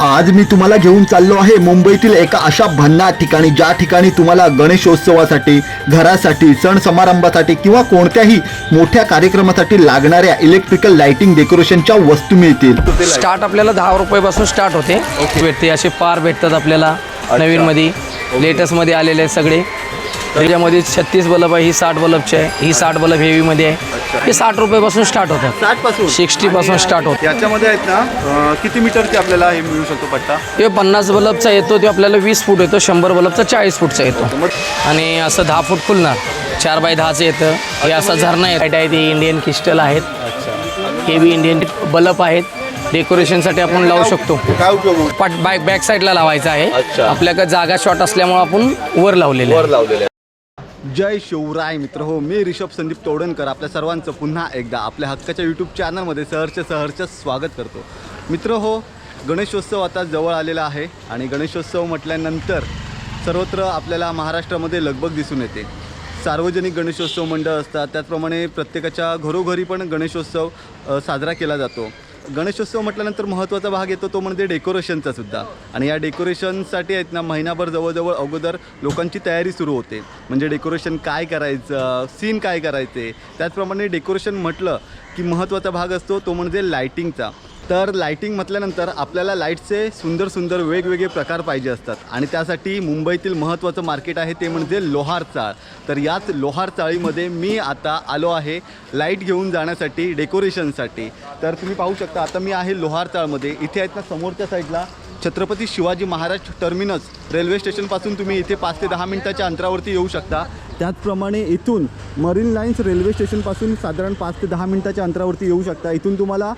आज मी तुम्हाला घेऊन चाललो आहे मुंबईतील एका अशा भन्नाट ठिकाणी ज्या ठिकाणी तुम्हाला गणेशोत्सवासाठी घरासाठी सण समारंभासाठी किंवा कोणत्याही मोठ्या कार्यक्रमासाठी लागणाऱ्या इलेक्ट्रिकल लाइटिंग डेकोरेशनच्या वस्तू मिळतील. स्टार्ट आपल्याला दहा रुपयापासून स्टार्ट होते. भेटते असे पार भेटतात आपल्याला नवीन मध्ये लेटेस्टमध्ये आलेले आहेत सगळे. त्याच्यामध्ये छत्तीस बल्ब आहे ही साठ बल्बचे आहे. ही साठ बल्ब हेवी मध्ये आहे हे साठ रुपयापासून स्टार्ट होतात. साठपासून? 60 पासून start होतं. याच्यामध्ये आहेत ना अं, किती मीटरची आपल्याला हे मिळू शकतो पट्टा? हे पन्नास बल्बचा येतो तो आपल्याला वीस फूट येतो शंभर बल्बचा चाळीस फूटचा येतो. मग आणि असं दहा फूट खुलणार. चार बाय दहाचं येतं. हे असं झरणा येत आहे ते इंडियन क्रिस्टल आहेत. हे बी इंडियन बल्ब आहेत. डेकोरेशनसाठी आपण लावू शकतो. काय उपयोग होईल? पाट बॅक बॅक साईडला लावायचं आहे. अच्छा. आपल्याकडे जागा शॉर्ट असल्यामुळे आपण वर लावलेले वर लावलेले जय शिवराय मित्र. हो मी रिषभ संदीप तोडणकर आपल्या सर्वांचं पुन्हा एकदा आपल्या हक्काच्या यूट्यूब चॅनलमध्ये सहर्ष सहर्ष स्वागत करतो. मित्र हो गणेशोत्सव आता जवळ आलेला आहे आणि गणेशोत्सव म्हटल्यानंतर सर्वत्र आपल्याला महाराष्ट्रामध्ये लगबग दिसून येते. सार्वजनिक गणेशोत्सव मंडळ असतात त्याचप्रमाणे प्रत्येकाच्या घरोघरी पण गणेशोत्सव साजरा केला जातो. गणेशोत्सव म्हटल्यानंतर महत्त्वाचा भाग येतो तो म्हणजे डेकोरेशनचा सुद्धा. आणि या डेकोरेशनसाठी आहेत ना महिनाभर जवळजवळ अगोदर लोकांची तयारी सुरू होते. म्हणजे डेकोरेशन काय करायचं सीन काय करायचे? त्याचप्रमाणे डेकोरेशन म्हटलं की महत्त्वाचा भाग असतो तो म्हणजे लायटिंगचा तर लायटिंग म्हटल्यानंतर आपल्याला लाईटचे सुंदर सुंदर वेगवेगळे प्रकार पाहिजे असतात. आणि त्यासाठी मुंबईतील महत्त्वाचं मार्केट आहे ते म्हणजे लोहार चाळ. तर याच लोहार चाळीमध्ये मी आता आलो आहे लाइट घेऊन जाण्यासाठी डेकोरेशनसाठी तर तुम्ही पाहू शकता आता मी आहे लोहार चाळमध्ये. इथे आहेत ना समोरच्या साईडला छत्रपती शिवाजी महाराज टर्मिनस रेल्वे स्टेशनपासून तुम्ही इथे पाच ते दहा मिनिटाच्या अंतरावरती येऊ शकता. त्याचप्रमाणे इथून मरीन लाईन्स रेल्वे स्टेशनपासून साधारण पाच ते दहा मिनिटाच्या अंतरावरती येऊ शकता. इथून तुम्हाला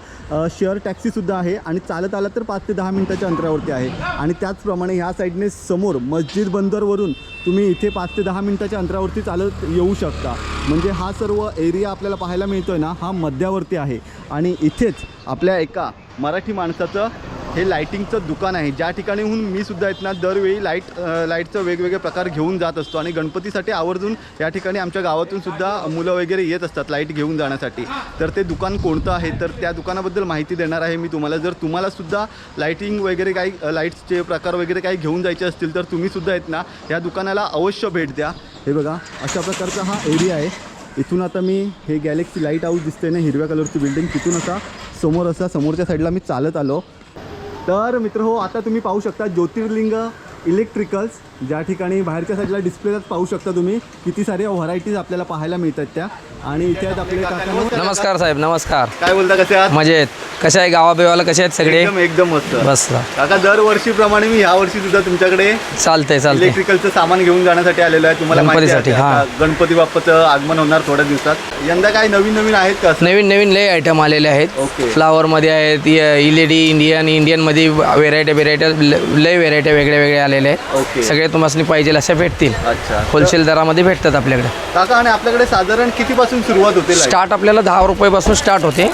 शेअर टॅक्सीसुद्धा आहे आणि चालत आला तर पाच ते दहा मिनिटाच्या अंतरावरती आहे. आणि त्याचप्रमाणे ह्या साईडने समोर मस्जिद बंदरवरून तुम्ही इथे पाच ते दहा मिनिटाच्या अंतरावरती चालत येऊ शकता. म्हणजे हा सर्व एरिया आपल्याला पाहायला मिळतो आहे ना हा मध्यावरती आहे. आणि इथेच आपल्या एका मराठी माणसाचं हे लाईटिंगचं दुकान आहे. ज्या ठिकाणीहून मी सुद्धा येत ना दरवेळी लाइट लाईटचं वेगवेगळे प्रकार घेऊन जात असतो आणि गणपतीसाठी आवर्जून या ठिकाणी आमच्या गावातून सुद्धा मुलं वगैरे येत असतात लाइट घेऊन जाण्यासाठी. तर ते दुकान कोणतं आहे? तर त्या दुकानाबद्दल माहिती देणार आहे मी तुम्हाला. जर तुम्हाला सुद्धा लाईटिंग वगैरे काही लाईट्सचे प्रकार वगैरे काही घेऊन जायचे असतील तर तुम्ही सुद्धा येत ना या दुकानाला अवश्य भेट द्या. हे बघा अशा प्रकारचा हा एरिया आहे. इथून आता मी हे गॅलेक्सी लाइट हाऊस दिसते ना हिरव्या कलरची बिल्डिंग तिथून असा समोर असा समोरच्या साईडला मी चालत आलो. तर मित्र हो आता तुम्ही पाहू शकता ज्योतिर्लिंग. इलेक्ट्रिकल्स ज्या ठिकाणी बाहेरच्या साईडला डिस्प्लेलाच पाहू शकता तुम्ही किती साऱ्या व्हरायटीज आपल्याला पाहायला मिळतात त्या. आणि इथे आहेत आपले काका. नमस्कार साहेब नमस्कार. काय बोलता कसे आहात? मजेत. कसे आहे गावाबिवाला कसे आहेत सगळे? एकदम एकदम मस्त. बस काका दरवर्षीप्रमाणे मी ह्या वर्षी सुद्धा तुमच्याकडे चालतंय चालतंय. इलेक्ट्रिकलचं सामान घेऊन जाण्यासाठी आलेलो आहे. तुम्हाला माहिती आहे गणपतीसाठी, आता. गणपती बाप्पाचं आगमन होणार थोड्या दिवसात. यंदा काय नवीन नवीन आहेत का? नवीन नवीन लय आयटम आलेले आहेत. ओके. फ्लावरमध्ये आहेत इलेडी इंडियन इंडियनमध्ये व्हेरायटी व्हेरायटी लय व्हेरायटी वेगळ्या वेगळ्या आलेल्या ओके. आहेत सगळे तुम्हाला पाहिजे अशा भेटतील. होलसेल दरामध्ये भेटतात आपल्याकडे. काका आणि आपल्याकडे साधारण कितीपासून सुरुवात होते? स्टार्ट आपल्याला दहा रुपयापासून स्टार्ट होते.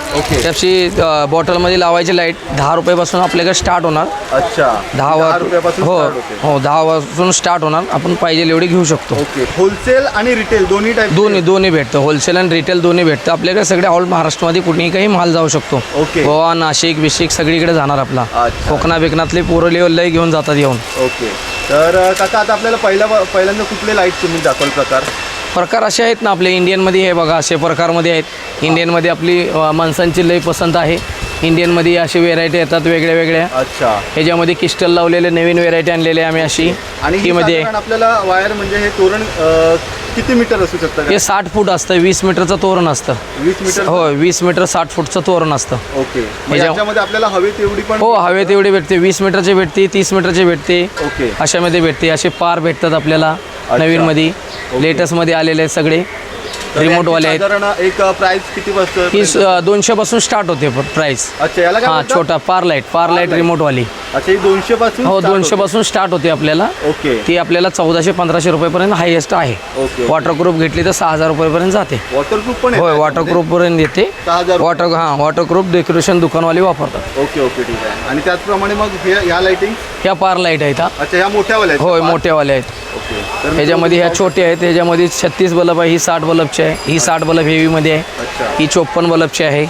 त्याची बॉटलमध्ये लावायची लाइट दहा रुपयापासून आपल्याकडे स्टार्ट होणार. अच्छा. दहा रुपयापासून हो. हो दहा वाजून स्टार्ट होणार. आपण पाहिजे एवढी घेऊ शकतो. होलसेल आणि रिटेल दोन्ही टाईप दोन्ही दोन्ही भेटतं. होलसेल आणि रिटेल दोन्ही भेटतं. आपल्याकडे सगळे ऑल महाराष्ट्रामध्ये कुठेही काही माल जाऊ शकतो. गोवा नाशिक बिशिक सगळीकडे जाणार आपला. कोकणा बिकणातले पोरं लेवल लय घेऊन जातात येऊन. ओके. तर अ, काका आता आपल्याला पहिल्या पहिल्यांदा कुठले लाइट तुम्ही दाखवाल प्रकार? प्रकार असे आहेत ना आपले इंडियनमध्ये हे बघा असे प्रकारमध्ये आहेत. इंडियनमध्ये आपली अ, माणसांची लय पसंत आहे. इंडियनमध्ये अशी व्हेरायटी येतात वेगळ्या वेगळ्या. अच्छा. ह्याच्यामध्ये क्रिस्टल लावलेले नवीन व्हेरायटी आणलेले आम्ही अशी. आणि ही ही मध्ये साधारण आपल्याला वायर म्हणजे हे तोरण अ, किती मीटर असू शकतं हे साठ फूट असतं वीस मीटरचं तोरण असतं. वीस मीटर? हो वीस मीटर साठ फूटचं तोरण असतं. ओके. म्हणजे याच्यामध्ये आपल्याला हवी तेवढी पण हो हवे तेवढी भेटते. वीस मीटरचे भेटते तीस मीटरचे भेटते. ओके. अशामध्ये भेटते. असे पार भेटतात आपल्याला नवीनमध्ये. लेटेस्टमध्ये आलेले आहेत सगळे. तर रिमोटवाले याची आहेत. साधारण एक प्राइस किती बसतं ही दोनशे पासून स्टार्ट होते प्राइस अच्छा याला काय हा? छोटा पार लाइट पार लाइट light. रिमोटवाली अच्छा ही दोनशे पासून हो start दोनशे होते. पासून स्टार्ट होते आपल्याला. ओके. ती आपल्याला चौदाशे पंधराशे रुपयेपर्यंत हायेस्ट आहे. ओके वॉटरप्रूफ घेतली तर सहा हजार रुपयेपर्यंत जाते. वॉटरप्रूफ पण होय त्याच्यामध्ये? वॉटरप्रूफपर्यंत येते सहा हजार वॉटर हां वॉटरप्रूफ डेकोरेशन दुकानवाले वापरतात. ओके ओके ठीक आहे. आणि त्याचप्रमाणे मग हे ह्या लाइटिंग ह्या पार लाइट आहेत हा. अच्छा ह्या मोठ्यावाल्या आहेत. होय? मोठेवाले आहेत. ओके. ह्याच्यामध्ये ह्या छोटे आहेत ह्याच्यामध्ये छत्तीस बल्ब आहे ही साठ बल्बची आहे. ही साठ बल्ब हेवीमध्ये आहे. ही चोपन्न बल्बची आहे.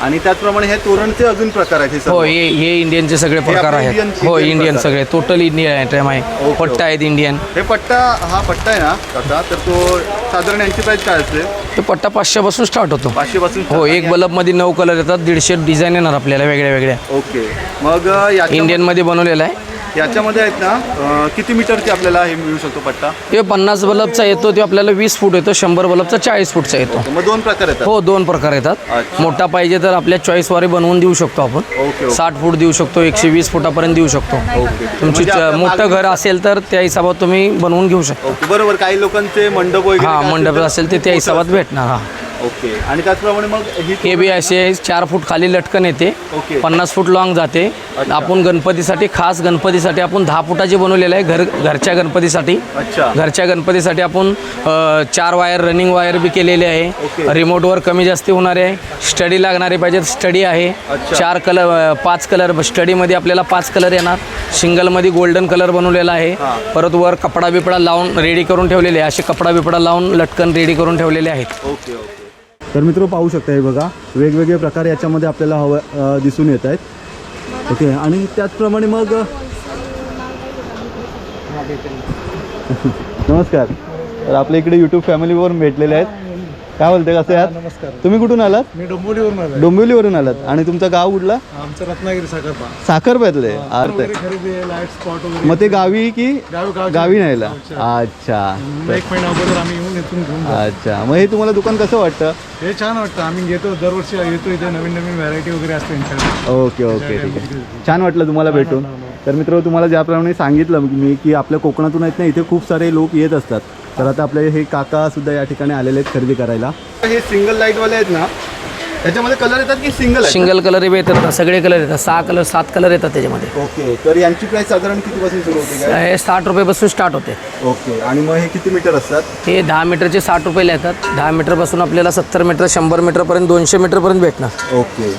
आणि त्याचप्रमाणे हे तोरणचे अजून प्रकार आहेत हे? हो हे हे इंडियनचे सगळे प्रकार आपले आहेत. हो इंडियन इंडियन प्रकार सगळे. टोटल इंडियन आयटम आहे पट्टा. आहेत इंडियन हे पट्टा हा पट्टा आहे ना काका? तर तो साधारण यांची प्राइस काय असते? हे पट्टा पाचशेपासून स्टार्ट होतो. पाचशे पासून हो एक बल्बमध्ये नऊ कलर येतात दीडशे डिझाईन येणार आपल्याला वेगळ्या वेगळ्या. ओके. मग याच्या इंडियनमध्ये बनवलेला आहे. याच्यामध्ये आहेत ना किती मीटरची आपल्याला हे मिळू शकतो पट्टा? हे पन्नास बल्बचा येतो ते आपल्याला वीस फूट येतो शंभर बल्बचा चाळीस फूटचा येतो. मग दोन प्रकार येतात. हो दोन प्रकार येतात. मोठा पाहिजे तर आपल्या चॉईसवारे बनवून देऊ शकतो आपण. साठ फूट देऊ शकतो एकशे वीस फुटापर्यंत देऊ शकतो. तुमची म्हणजे आपल्या मोठं घर असेल तर त्या हिसाबात तुम्ही बनवून घेऊ शकता. बरोबर. काही लोकांचे मंडप वगैरे हा मंडप असेल ते त्या असतं. भेटणार हा. ओके. आणि त्याचप्रमाणे मग ही हे बी असे चार फूट खाली लटकन येते. ओके. पन्नास फूट लॉंग जाते. अच्छा. आपण गणपतीसाठी खास गणपतीसाठी आपण दहा फुटाचे बनवलेलं आहे घर घरच्या गणपतीसाठी. अच्छा. घरच्या गणपतीसाठी आपण अ, चार वायर रनिंग वायर बी केलेले आहे. रिमोटवर कमी जास्ती होणारे आहे. स्टडी लागणारे पाहिजेत. स्टडी आहे. अच्छा. चार कलर पाच कलर स्टडीमध्ये आपल्याला पाच कलर येणार. सिंगलमध्ये गोल्डन कलर बनवलेला आहे. परत वर कपडा बिपडा लावून रेडी करून ठेवलेले आहे. असे कपडा बिपडा लावून लटकन रेडी करून ठेवलेले आहेत. Okay okay. तर मित्र पाहू शकता हे बघा. वेगवेगळे प्रकार याच्यामध्ये आपल्याला हवं दिसून येत आहेत. ओके आणि त्याचप्रमाणे मग नमस्कार. तर आपल्या इकडे यूट्यूब फॅमिलीवर भेटलेले आहेत. काय बोलते कसे आहात? नमस्कार. तुम्ही कुठून आलात? मी डोंबिवलीवरून आलोय. डोंबिवलीवरून आलात. आणि तुमचं गाव कुठला? आमचं रत्नागिरी साखरपा. साखरपेतले. अर्थ वगैरे खरेदी आहे लाइट स्पॉट वगैरे. मग ते गावी की गावी- गावच्या- गावी न्यायला? गावच्या. अच्छा. एक महिना अगोदर आम्ही येऊन इथून घेऊन जातो अच्छा. मग हे तुम्हाला दुकान कसं वाटतं? हे छान वाटतं. आम्ही घेतो दरवर्षी येतो इथे. नवीन नवीन व्हरायटी वगैरे असते यांच्याकडे ओके ओके ठीक आहे. छान वाटलं तुम्हाला भेटून. तर मित्र तुम्हाला ज्याप्रमाणे सांगितलं मी की आपल्या कोकणातून आहेत ना इथे खूप सारे लोक येत असतात. तर आता आपले हे काका सुद्धा या ठिकाणी आलेले आहेत खरेदी करायला. हे सिंगल लाईटवाले आहेत ना त्याच्यामध्ये कलर येतात की सिंगल सिंगल कलर येतात ना, सगळे कलर येतात सहा कलर सात कलर येतात त्याच्यामध्ये. ओके तर यांची प्राइस साधारण कितीपासून सुरू होते काय हे साठ रुपयेपासून स्टार्ट होते. ओके आणि मग हे किती मीटर असतात? हे दहा मीटरचे साठ रुपयाला येतात. दहा मीटरपासून आपल्याला सत्तर मीटर शंभर मीटरपर्यंत दोनशे मीटरपर्यंत भेटणार. ओके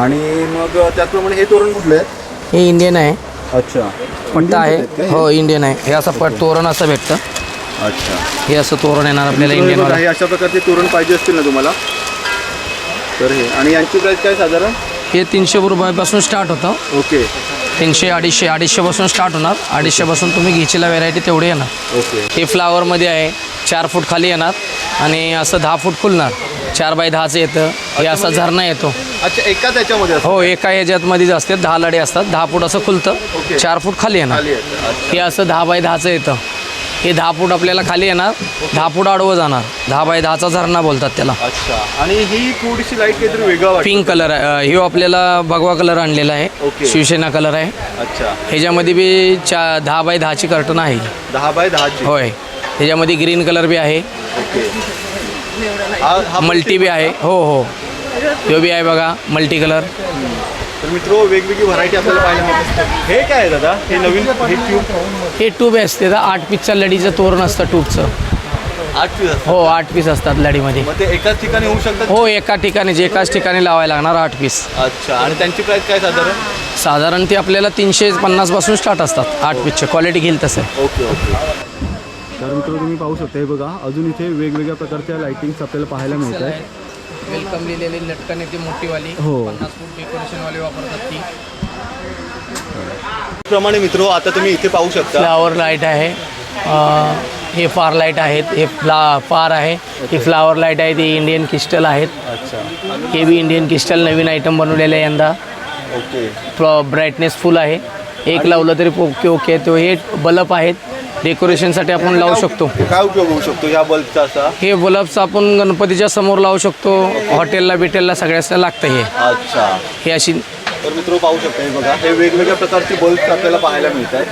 आणि मग त्याचप्रमाणे हे तोरण कुठले आहेत हे इंडियन आहे. अच्छा. पट्टा आहे. हे? हो इंडियन आहे. हे असं पट तोरण असं भेटतं. अच्छा. हे असं तोरण येणार आपल्याला इंडियन हे अशा प्रकारचे तोरण पाहिजे असतील ना तुम्हाला? तर हे. आणि यांची प्राइस काय साधारण? हे तीनशे रुपयापासून स्टार्ट होतं. ओके. तीनशे अडीचशे अडीचशेपासून स्टार्ट होणार. अडीचशेपासून तुम्ही घ्यायला व्हेरायटी तेवढी येणार. ओके. हे फ्लावरमध्ये आहे. चार फूट खाली येणार. आणि असं दहा फूट खुलणार. चार बाय दहाचं येतं. हे असा झरणा येतो. अच्छा एका त्याच्यामध्ये असतं हो एका ह्याच्यातमध्येच असते दहा लडे असतात. दहा फूट असं खुलतं. चार फूट खाली येणार. खाली. हे असं दहा बाय दहाचं येतं. हे दहा फूट आपल्याला खाली येणार दहा फूट आडवं जाणार. दहा बाय दहाचा झरणा बोलतात त्याला. अच्छा. आणि ही थोडीशी लाइट काहीतरी वेगळा वाटतं. पिंक कलर आहे. हे आपल्याला भगवा कलर आणलेला आहे. ओके. शिवसेना कलर आहे. अच्छा. ह्याच्यामध्ये बी चा दहा बाय दहाची कर्टन आहे. दहा बाय दहाची. होय. ह्याच्यामध्ये ग्रीन कलर बी आहे. ओके हा- हा मल्टी बी आहे. हो हो. तो बी आहे बघा मल्टी कलर तर मित्र वेगवेगळी व्हरायटी आपल्याला पाहायला मिळते. हे काय आहे दादा? हे नवीन हे ट्यूब हे ट्यूब असते तर आठ पीसच्या लडीचं तोरण असतं ट्यूबचं आठ पीस असतात? हो आठ पीस असतात मग ते एकाच ठिकाणी होऊ शकतात? हो एका ठिकाणी एकाच ठिकाणी लावायला लागणार आठ पीस अच्छा. आणि त्यांची प्राइस काय साधारण? साधारण ते आपल्याला तीनशे पन्नासपासून स्टार्ट असतात आठ पीसचे क्वालिटी घेईल तसं. Okay okay. तर मित्र तुम्ही पाहू शकता हे बघा. अजून इथे वेगवेगळ्या प्रकारच्या लाइटिंग्स आपल्याला पाहायला मिळत आहेत वेलकम लिहिलेली लटकन येते मोठीवाली हो. पन्नास फूट डेकोरेशनवाली वापरतात ती. प्रमाणे मित्र आता तुम्ही इथे पाहू शकता. फ्लावर लाइट आहे. अं, हे फार लाइट आहेत. हे फ्ला फार आहे. ही फ्लावर लाइट आहे. ती इंडियन क्रिस्टल आहेत. अच्छा. हे बी इंडियन क्रिस्टल नवीन आयटम बनवलेले आहे यंदा. ओके. ब्राईटनेस फुल आहे. एक लावलं तरी ओके ओके. तो हे बल्ब आहेत. डेकोरेशनसाठी आपण लावू शकतो. काय उपयोग होऊ शकतो या बल्बचा असा? हे बल्बचं आपण गणपतीच्या समोर लावू शकतो. हॉटेलला बिटेलला सगळ्याच लागतं हे. अच्छा. हे अशी तर मित्र पाहू शकता हे बघा. हे वेगवेगळ्या प्रकारचे बल्ब आपल्याला पाहायला मिळतात.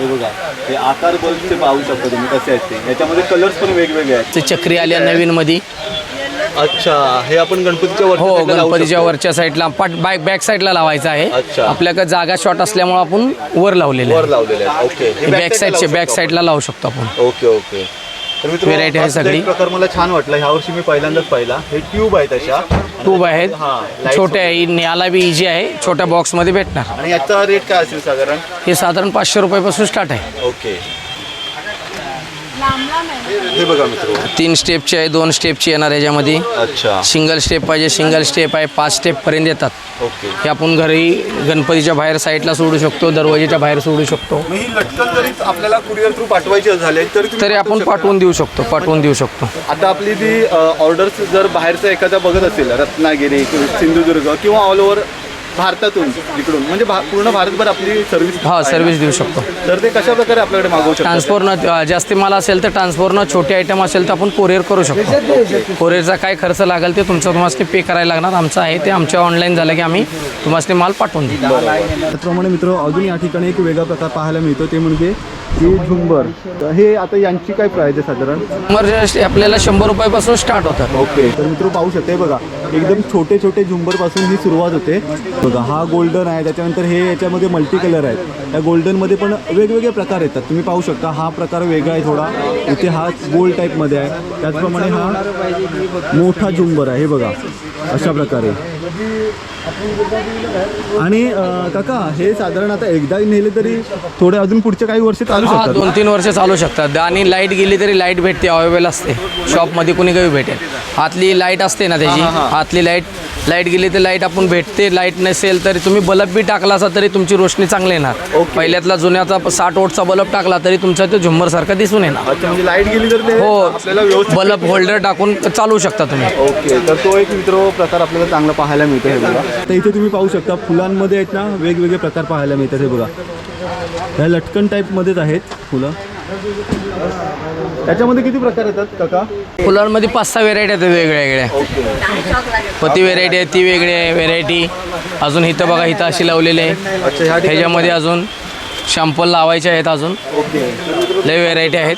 हे बघा. हे आकार बल्बचे पाहू शकता तुम्ही कसे आहेत ते. याच्यामध्ये कलर्स पण वेगवेगळे आहेत. ते चक्री आल्या नवीन मध्ये अच्छा हे आपण गणपतीच्या वरच्या हो side ला लावू गणपतीच्या शकतो. वरच्या साईडला पाट बॅक बॅक साईडला लावायचं आहे. अच्छा. आपल्याकडे जागा शॉर्ट असल्यामुळे आपण वर लावलेले वर लावलेले आहेत. ओके हे बॅक side ला साईडचे लावू बॅक शकतो साईडला लावू शकतो आपण. आपण. ओके ओके तर Variety आहे सगळी. प्रकार मला छान वाटला. ह्या वर्षी मी पहिल्यांदाच पाहिला. हे ट्यूब आहेत अशा. ट्यूब आहेत. हा, lights छोट्या आहे बी इजी आहे. छोट्या बॉक्समध्ये भेटणार. आणि याचा रेट काय असेल साधारण? हे साधारण पाचशे रुपयापासून स्टार्ट आहे. ओके हे बघा मित्र. तीन स्टेपची आहे दोन स्टेपची येणार याच्यामध्ये. अच्छा. सिंगल स्टेप पाहिजे सिंगल स्टेप आहे पाच स्टेपपर्यंत येतात. ओके. हे आपण घरी गणपतीच्या बाहेर साईडला सोडू शकतो दरवाजेच्या बाहेर सोडू शकतो. मग ही लटकन जरी आपल्याला कुरिअर थ्रू पाठवायची झाले तरी तुम्ही तरी आपण शकता? पाठवून देऊ शकतो पाठवून देऊ शकतो. आता आपली जी ऑर्डर्स जर बाहेरचा एखादा बघत असेल रत्नागिरी किंवा सिंधुदुर्ग किंवा ऑल ओव्हर भारतातून इकडून. म्हणजे भा- पूर्ण भारतभर आपली सर्व्हिस हा सर्व्हिस देऊ शकतो. तर ते कशा प्रकारे आपल्याकडे मागवू शकतो? ट्रान्सपोर्टनं जास्ती माल असेल तर ट्रान्सपोर्टनं छोटे आयटम असेल तर आपण कोरिअर करू शकतो. कोरिअरचा काय खर्च लागेल ते तुमचं तुम्हाला पे करायला लागणार. आमचं आहे ते आमच्या ऑनलाईन झालं की आम्ही तुम्हाला माल पाठवून देऊ. त्याचप्रमाणे मित्र अजून या ठिकाणी एक वेगळा प्रकार पाहायला मिळतो. ते म्हणजे ही झुंबर. तर हे आता यांची काय प्राईज आहे साधारण? इमर्जन्सी आपल्याला शंभर रुपयापासून स्टार्ट होतात. ओके. तर मित्र पाहू शकते बघा एकदम छोटे छोटे झुंबरपासून ही सुरुवात होते. बघा हा गोल्डन आहे. त्याच्यानंतर हे याच्यामध्ये मल्टी कलर आहेत. त्या गोल्डनमध्ये पण वेगवेगळे प्रकार येतात. तुम्ही पाहू शकता हा प्रकार वेगळा आहे थोडा. इथे हा गोल्ड टाईपमध्ये आहे. त्याचप्रमाणे हा मोठा झुंबर आहे. हे बघा. अशा प्रकारे. आणि अं, काका हे साधारण आता एकदा नेले तरी थोडे अजून पुढचे काही वर्ष चालू हा शकतात? दोन तीन वर्ष चालू शकतात. आणि लाइट गेली तरी लाइट भेटते अवेलेबल असते. शॉपमध्ये कुणी काही भेटेल. आतली लाइट असते ना त्याची? आतली लाइट लाइट गेली तर लाइट आपण भेटते. लाइट नसेल तरी तुम्ही बल्ब बी टाकला असा तरी तुमची रोशनी चांगली येणार. पहिल्यातला जुन्याचा साठ ओटचा बल्ब टाकला तरी तुमचा तो झुंबर सारखा दिसून येणार. अच्छा म्हणजे लाइट गेली तर ते हो. बल्ब होल्डर टाकून चालू शकता तुम्ही. ओके तर तो एक मित्र प्रकार आपल्याला चांगला पाहायला मिळतो हे बघा. तर इथे तुम्ही पाहू शकता फुलांमध्ये आहेत ना वेगवेगळे प्रकार पाहायला मिळतात हे बघा. ह्या लटकन टाईपमध्येच आहेत फुलं. त्याच्यामध्ये किती प्रकार येतात काका? फुलांमध्ये पाच सहा व्हेरायटी आहेत वेगळ्या वेगळ्या पती व्हेरायटी आहे ती वेगळी आहे व्हेरायटी अजून इथं बघा इथं अशी लावलेली आहे. ह्याच्यामध्ये अजून शॅम्पल लावायचे आहेत अजून. लय व्हेरायटी आहेत.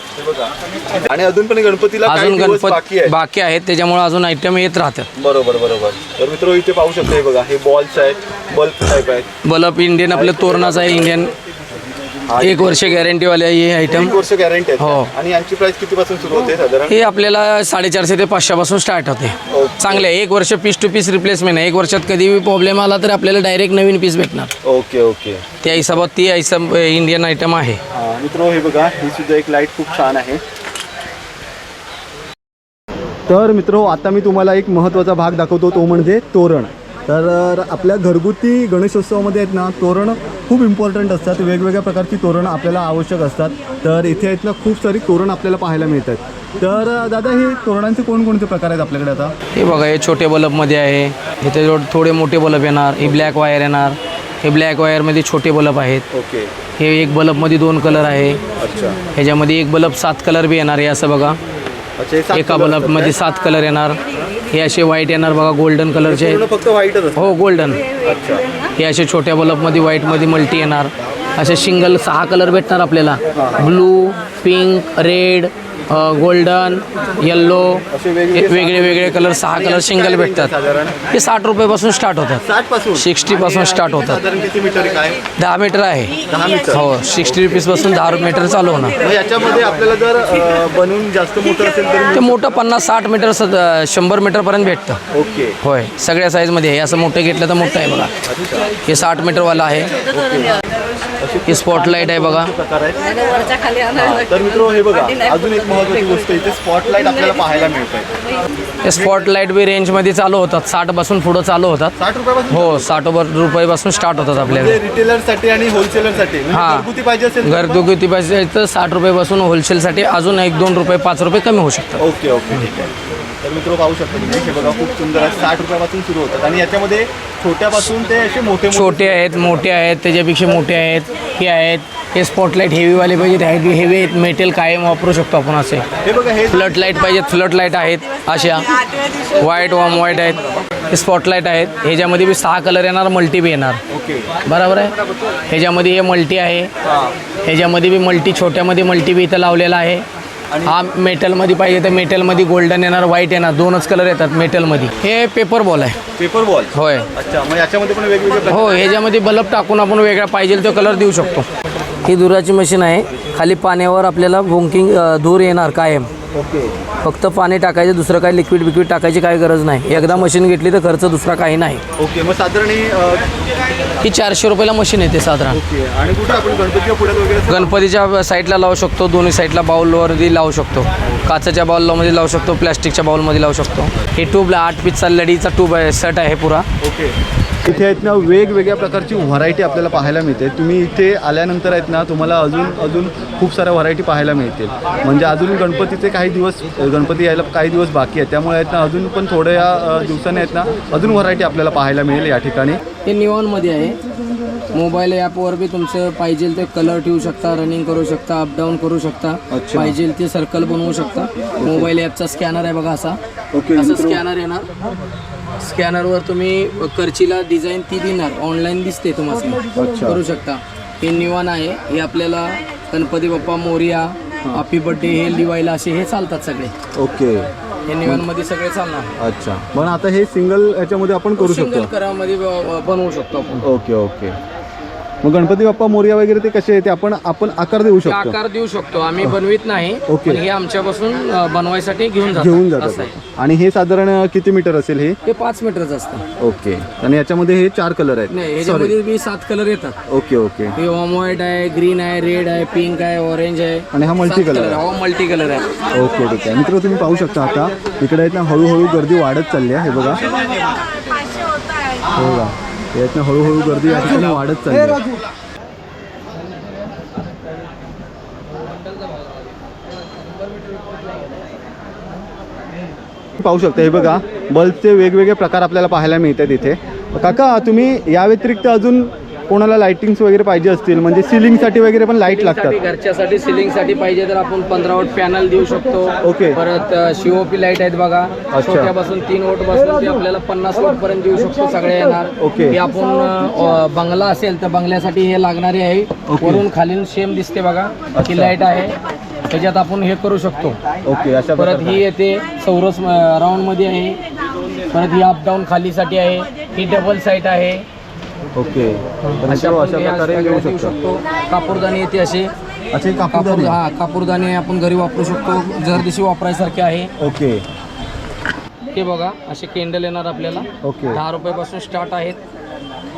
आणि अजून पण गणपतीला अजून गणपत बाकी आहेत. त्याच्यामुळे अजून आयटम येत राहतात बरोबर बरोबर. तर मित्र इथे पाहू शकता हे बघा हे बॉल्स आहेत बल्ब टाईप आहेत. बल्ब इंडियन आपलं तोरणाचं आहे इंडियन एक वर्ष गॅरंटीवाले आहे हे आयटम एक वर्ष गॅरंटी आहे. हो. आणि यांची प्राइस किती पासून सुरू होते साधारण? हे आपल्याला साडेचारशे ते पाचशेपासून स्टार्ट होते. चांगले आहे. एक वर्ष पीस टू पीस रिप्लेसमेंट आहे. एक वर्षात कधी प्रॉब्लेम आला तर आपल्याला डायरेक्ट नवीन पीस भेटणार. ओके ओके त्या हिशोबात ती हिसाब इंडियन आयटम आहे. मित्र हे बघा ही सुद्धा एक लाइट खूप छान आहे. तर मित्र आता मी तुम्हाला एक महत्त्वाचा भाग दाखवतो तो म्हणजे तोरण. तर आपल्या घरगुती गणेशोत्सवामध्ये आहेत ना तोरण खूप इम्पॉर्टंट असतात. वेगवेगळ्या प्रकारची तोरणं आपल्याला आवश्यक असतात. तर इथे आहेत ना खूप सारी तोरण आपल्याला पाहायला मिळतात. तर दादा हे तोरणांचे कोणकोणते प्रकार आहेत आपल्याकडे आता? हे बघा हे छोटे बल्बमध्ये आहे. इथे थोडे मोठे बल्ब येणार हे ब्लॅक वायर येणार. हे ब्लॅक वायरमध्ये छोटे बल्ब आहेत. ओके. हे एक बल्बमध्ये दोन कलर आहे. अच्छा. ह्याच्यामध्ये एक बल्ब सात कलर बी येणार आहे असं बघा. एका बल्बमध्ये सात कलर येणार. हे असे व्हाईट येणार बघा गोल्डन कलरचे? आहेत फक्त व्हाईटच असतं. हो गोल्डन अच्छा. हे असे छोट्या बल्बमध्ये व्हाईटमध्ये मल्टी येणार. असे सिंगल सहा कलर भेटणार आपल्याला. Blue pink red golden yellow वेगळे वेगळे कलर सहा कलर सिंगल भेटतात. हे साठ रुपयापासून स्टार्ट होतात. साठपासून 60 पासून start होतात. दहा मीटर आहे. हो सिक्स्टी रुपीजपासून दहा मीटर चालू होणार. याच्यामध्ये आपल्याला जर बनवून जास्त मोठं असेल तर ते मोठं पन्नास साठ मीटर शंभर मीटरपर्यंत भेटतं. ओके. होय सगळ्या साईजमध्ये आहे असं मोठं घेतलं तर मोठं आहे बघा. हे साठ मीटरवाला आहे. हे स्पॉटलाईट आहे बघा. तर मित्र हे बघा. अजून एक महत्वाची गोष्ट इथे स्पॉटलाईट आपल्याला पाहायला मिळत आहे हे स्पॉटलाईट बी रेंजमध्ये चालू होतात. साठपासून पुढं चालू होतात. साठ रुपयापासून हो साठ रुपयापासून स्टार्ट होतात म्हणजे आपल्याकडे. रिटेलरसाठी आणि होलसेलरसाठी म्हणजे हा. घरगुती पाहिजे असेल तर घरगुती पाहिजे तर साठ रुपयापासून होलसेलसाठी अजून एक दोन रुपये पाच रुपये कमी होऊ शकतात. ओके ओके ठीक आहे. तर मित्र पाहू शकता तुम्ही हे बघा खूप सुंदर आहे. साठ रुपयापासून सुरू होतात. आणि याच्यामध्ये छोट्यापासून ते असे मोठे मोठे छोटे आहेत मोठे आहेत त्याच्यापेक्षा मोठे आहेत हे आहेत. हे स्पॉटलाईट हेवीवाले पाहिजेत. हेवी हेवी आहेत. मेटल कायम वापरू शकतो आपण असे. हे हे फ्लट लाइट पाहिजेत. फ्लट लाइट आहेत अशा. व्हाईट वॉम व्हाईट आहेत. हे स्पॉटलाईट आहेत. ह्याच्यामध्ये बी सहा कलर येणार मल्टी बी येणार. ओके बरोबर आहे? ह्याच्यामध्ये हे मल्टी आहे. ह्याच्यामध्ये बी मल्टी छोट्यामध्ये मल्टी बी इथं लावलेला आहे. हा मेटलमध्ये पाहिजे तर मेटलमध्ये गोल्डन येणार व्हाईट येणार. दोनच कलर येतात मेटलमध्ये हे पेपर बॉल आहे. पेपर बॉल होय. अच्छा याच्यामध्ये पण वेगवेगळे प्रकार हो ह्याच्यामध्ये बल्ब टाकून आपण वेगळा पाहिजे तो कलर देऊ शकतो. ही धुराची मशीन आहे. खाली पाण्यावर आपल्याला वोंकिंग धूर येणार कायम. ओके. फक्त पाणी टाकायचं दुसरं काही लिक्विड बिक्विड टाकायची काही गरज नाही. एकदा मशीन घेतली तर खर्च दुसरा काही नाही. ओके मग साधारण ही, अ, ही चारशे रुपयाला मशीन येते साधारण. ओके आणि कुठे आपण गणपतीच्या पुढ्यात वगैरे असं- गणपतीच्या साईडला लावू शकतो दोन्ही साईडला बाऊलवरती लावू शकतो. काचाच्या बाऊलमध्ये लावू शकतो प्लॅस्टिकच्या बाऊलमध्ये लावू शकतो. हे ट्यूबला आठ पीसचा लढीचा ट्यूब आहे सेट आहे पुरा. ओके. इथे आहेत ना वेगवेगळ्या प्रकारची व्हरायटी आपल्याला पाहायला मिळते. तुम्ही इथे आल्यानंतर आहेत ना तुम्हाला अजून अजून खूप साऱ्या व्हरायटी पाहायला मिळतील. म्हणजे अजून गणपतीचे काही दिवस गणपती यायला काही दिवस बाकी आहेत. त्यामुळे आहेत ना अजून पण थोड्या दिवसांनी आहेत ना अजून व्हरायटी आपल्याला पाहायला मिळेल या ठिकाणी. हे निवॉनमध्ये आहे. मोबाईल ॲपवर बी तुमचं पाहिजे ते कलर ठेवू शकता रनिंग करू शकता अपडाऊन करू शकता. पाहिजे ते सर्कल बनवू शकता. मोबाईल ॲपचा स्कॅनर आहे बघा असा. स्कॅनर येणार. स्कॅनरवर तुम्ही करचीला डिझाईन ती देणार. ऑनलाईन दिसते तुम्हाला. अच्छा. करू शकता. हे निवान आहे. हे आपल्याला गणपती बाप्पा मोरिया हॅपी बर्थडे हे लिवायला असे हे चालतात सगळे. ओके. हे निवानमध्ये सगळे चालणार. अच्छा. पण आता हे सिंगल याच्यामध्ये आपण करू सिंगल शकतो. करामध्ये ब- बनवू शकतो आपण. Okay okay. मग गणपती बाप्पा मोर्या वगैरे ते कसे आहे ते आपण आपण आकार देऊ ते शकतो. आकार देऊ शकतो. आम्ही बनवित नाही ओके. पण हे आमच्यापासून अ, बनवायसाठी घेऊन जातात. घेऊन असं जातात आहे. आणि हे साधारण किती मीटर असेल हे? हे पाच मीटरचं असतं. ओके. आणि याच्यामध्ये हे चार कलर आहेत. नाही ह्याच्यामध्ये बी सात कलर येतात. Okay okay. हे ऑम व्हाईट आहे ग्रीन आहे रेड आहे पिंक आहे ऑरेंज आहे. आणि हा multi color आहे. हा मल्टी कलर आहे. ओके ठीक आहे मित्र तुम्ही पाहू शकता आता. इकडे आहेत ना हळूहळू गर्दी वाढत चालली आहे हे बघा. हे बघा यात ना हळूहळू गर्दी या ठिकाणी वाढत चालली आहे. पाहू शकता हे बघा बल्बचे वेगवेगळे प्रकार आपल्याला पाहायला मिळतात इथे. काका तुम्ही या व्यतिरिक्त अजून कोणाला लाइटिंग्स वगैरे पाहिजे असतील? म्हणजे सिलिंगसाठी वगैरे पण लाइट लागतात. साठी घरच्यासाठी सिलिंगसाठी पाहिजे तर आपण पंधरा वोट पॅनल देऊ शकतो. ओके. परत सीओपी लाइट आहेत बघा. अच्छा. छोट्यापासून तीन वोटपासून ते आपल्याला पन्नास वोट पर्यंत देऊ शकतो सगळे येणार. ओके. हे आपण अ, बंगला असेल तर बंगल्यासाठी हे लागणारे आहे. वरून खालील शेम दिसते बघा. ही लाइट आहे. त्याच्यात आपण हे करू शकतो. ओके अशा परत प्रकारचं. ही येते चौरस राऊंडमध्ये आहे. परत ही अप डाऊन खालीसाठी आहे. ही डबल साईट आहे. ओके. तर अशा मित्रांनो, आपण अशा हे प्रकारे असं घेऊ देऊ शकतो. शकतो. कापूरदानी येते असे. अच्छा हे कापूर कापूरदानी हा कापूरदानी आपण घरी वापरू शकतो. जर दिवशी वापरायसारखे आहे. ओके. हे बघा असे केंडल येणार आपल्याला. ओके. दहा रुपयापासून स्टार्ट आहेत.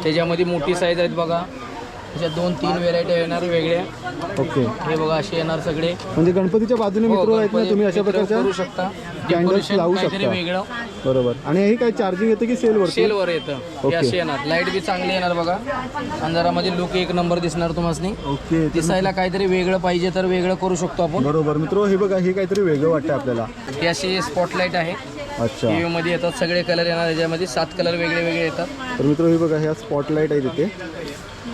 त्याच्यामध्ये मोठी साईज आहेत बघा. त्याच्यात दोन तीन व्हेरायटी येणार वेगळ्या. ओके हे बघा असे येणार सगळे. म्हणजे गणपतीच्या बाजूने हो, मित्र आहेत ना गणपती तुम्ही अशा मित्र प्रकारच्या करू शकता. Decoration लावू काहीतरी शकता. वेगळं. बरोबर. आणि हे काय चार्जिंग येतं की सेल वरती? सेलवर येतं. हे ओके. असे येणार. लाइट बी चांगली येणार बघा. अंधारामध्ये लुक एक नंबर दिसणार तुम्हाला ओके दिसायला काहीतरी वेगळं पाहिजे तर वेगळं करू शकतो आपण. बरोबर. मित्र हे बघा हे काहीतरी वेगळं वाटतं आपल्याला. हे असे स्पॉटलाईट आहे. अच्छा. टीव्ही मध्ये येतात सगळे कलर येणार याच्यामध्ये सात कलर वेगळे वेगळे येतात. तर मित्र हे बघा ह्या स्पॉटलाईट आहे तिथे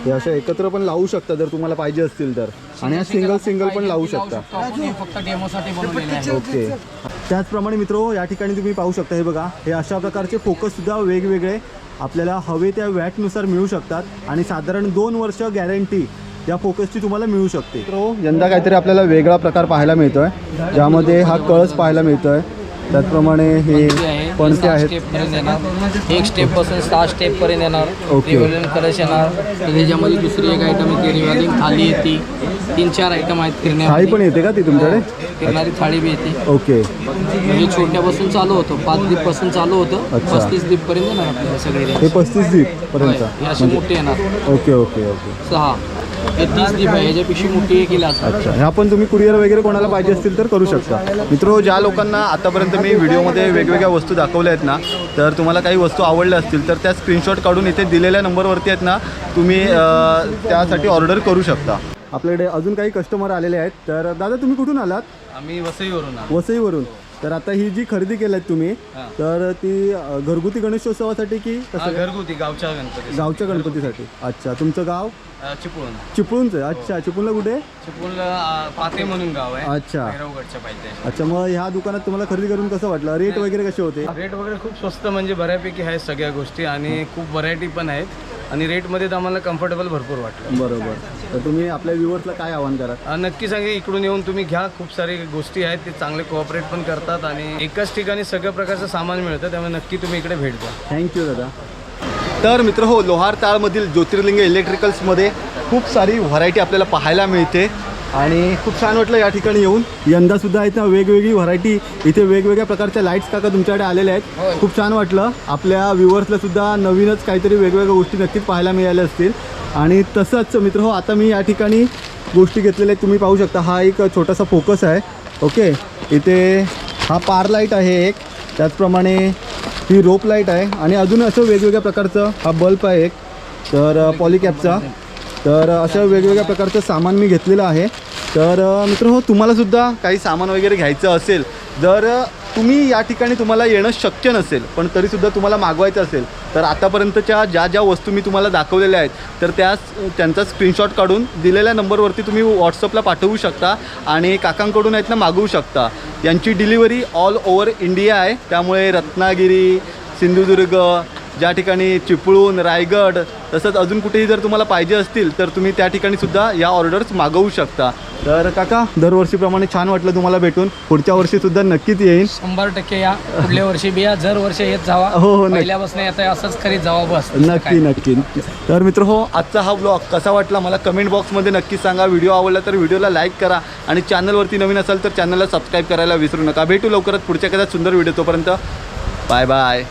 हे अशा एकत्र पण लावू शकता जर तुम्हाला पाहिजे असतील तर. आणि हा सिंगल सिंगल पण लावू शकता. फक्त डेमोसाठी बनवलेले आहे ओके त्याचप्रमाणे मित्र या ठिकाणी तुम्ही पाहू शकता हे बघा हे अशा प्रकारचे फोकस सुद्धा वेगवेगळे आपल्याला हवे त्या वॅटनुसार मिळू शकतात. आणि साधारण दोन वर्ष गॅरंटी या फोकसची तुम्हाला मिळू शकते. यंदा काहीतरी आपल्याला वेगळा प्रकार पाहायला मिळतोय ज्यामध्ये हा कळस पाहायला मिळतोय. त्याचप्रमाणे हे आहे पणते आहेत एक स्टेपपासून सहा स्टेप पर्यंत येणार. ओके. कलश येणार. त्याच्यामध्ये दुसरी एक आयटम येते रिव्हॉल्यूम थाली येते. तीन चार आयटम आहेत थाळी फिरण्यासाठी पण येते का ती तुमच्याकडे? फिरणारी थाळी बी येते. ओके. म्हणजे छोट्यापासून चालू होतं पाच दीपपासून चालू होतं. पस्तीस दीप पर्यंत येणार आपल्याला सगळे हे. पस्तीस दीप पर्यंत. हे असे मोठे येणार. Okay okay okay. सहा. तीस दीप आहे याच्यापेक्षा मोठी एक येईल असं अच्छा ह्या पण तुम्ही कुरिअर वगैरे कोणाला पाहिजे असतील तर करू शकता. मित्र ज्या लोकांना आतापर्यंत मी व्हिडिओमध्ये वेगवेगळ्या वस्तू दाखवल्या आहेत ना तर तुम्हाला काही वस्तू आवडल्या असतील तर त्या स्क्रीनशॉट काढून इथे दिलेल्या नंबरवरती आहेत ना तुम्ही त्यासाठी ऑर्डर करू शकता. आपल्याकडे अजून काही कस्टमर आलेले आहेत. तर दादा तुम्ही कुठून आलात? आम्ही वसईवरून वसईवरून. तर आता ही जी खरेदी केल्यात तुम्ही तर ती अं, घरगुती गणेशोत्सवासाठी की कसं घरगुती गावच्या गणपती गावच्या गणपतीसाठी. अच्छा तुमचं गाव? चिपळूण. चिपळूणचं आहे. अच्छा चिपळूणला कुठे? चिपळूणला पाते म्हणून गाव आहे. अच्छा. भैरवगडच्या अच्छा मग ह्या दुकानात तुम्हाला खरेदी करून कसं वाटलं? रेट वगैरे कसे होते? रेट वगैरे खूप स्वस्त म्हणजे बऱ्यापैकी आहेत सगळ्या गोष्टी आणि खूप व्हरायटी पण आहेत. आणि रेटमध्ये तर आम्हाला कम्फर्टेबल भरपूर वाटलं. बरोबर. तर तुम्ही आपल्या व्ह्युअर्सला काय आव्हान करा अ, नक्की सांगे इकडून येऊन तुम्ही घ्या. खूप सारी गोष्टी आहेत ते चांगले कोऑपरेट पण करतात आणि एकाच ठिकाणी सगळ्या प्रकारचं सामान मिळतं त्यामुळे नक्की तुम्ही इकडे भेट द्या. थँक्यू दादा. तर मित्र हो लोहार ताळमधील ज्योतिर्लिंग इलेक्ट्रिकल्समध्ये खूप सारी व्हरायटी आपल्याला पाहायला मिळते. आणि खूप छान वाटलं या ठिकाणी येऊन. यंदा सुद्धा आहेत ना वेगवेगळी व्हरायटी इथे वेगवेगळ्या प्रकारच्या लाईट्स काका तुमच्याकडे आलेल्या आहेत. खूप छान वाटलं. आपल्या व्ह्युअर्सला सुद्धा नवीनच काहीतरी वेगवेगळ्या गोष्टी नक्कीच पाहायला मिळाल्या असतील. आणि तसंच मित्र हो आता मी या ठिकाणी गोष्टी घेतलेल्या आहेत. तुम्ही पाहू शकता हा एक छोटासा फोकस आहे. ओके इथे हा पार लाइट आहे एक. त्याचप्रमाणे ही रोप लाइट आहे. आणि अजून असं वेगवेगळ्या प्रकारचं हा बल्ब आहे एक. तर पॉलिकॅपचा तर अशा वेगवेगळ्या प्रकारचं सामान मी घेतलेलं आहे. तर मित्र हो तुम्हालासुद्धा काही सामान वगैरे घ्यायचं असेल जर तुम्ही या ठिकाणी तुम्हाला येणं शक्य नसेल पण तरीसुद्धा तुम्हाला मागवायचं असेल तर आतापर्यंतच्या ज्या ज्या वस्तू मी तुम्हाला दाखवलेल्या आहेत तर त्या त्यांचा स्क्रीनशॉट काढून दिलेल्या नंबरवरती तुम्ही व्हॉट्सअपला पाठवू शकता आणि काकांकडून आहेत ना मागवू शकता. यांची डिलिव्हरी ऑल ओव्हर इंडिया आहे त्यामुळे रत्नागिरी सिंधुदुर्ग ज्या ठिकाणी चिपळूण रायगड तसंच अजून कुठेही जर तुम्हाला पाहिजे असतील तर तुम्ही त्या ठिकाणी सुद्धा या ऑर्डर्स मागवू शकता. तर काका दरवर्षीप्रमाणे छान वाटलं तुम्हाला भेटून. पुढच्या वर्षीसुद्धा नक्कीच येईन. शंभर टक्के या. पुढल्या वर्षी बी या. जर वर्ष येत जावा. हो, हो. पहिल्यापासून येत असंच करीत जावा बस. नक्की नक्की. तर मित्र हो आजचा हा ब्लॉग कसा वाटला मला कमेंट बॉक्समध्ये नक्की सांगा. व्हिडिओ आवडला तर व्हिडिओला लाईक करा आणि चॅनलवरती नवीन असाल तर चॅनलला सबस्क्राईब करायला विसरू नका. भेटू लवकरच पुढच्या एखाद्या सुंदर व्हिडिओ तोपर्यंत. Bye bye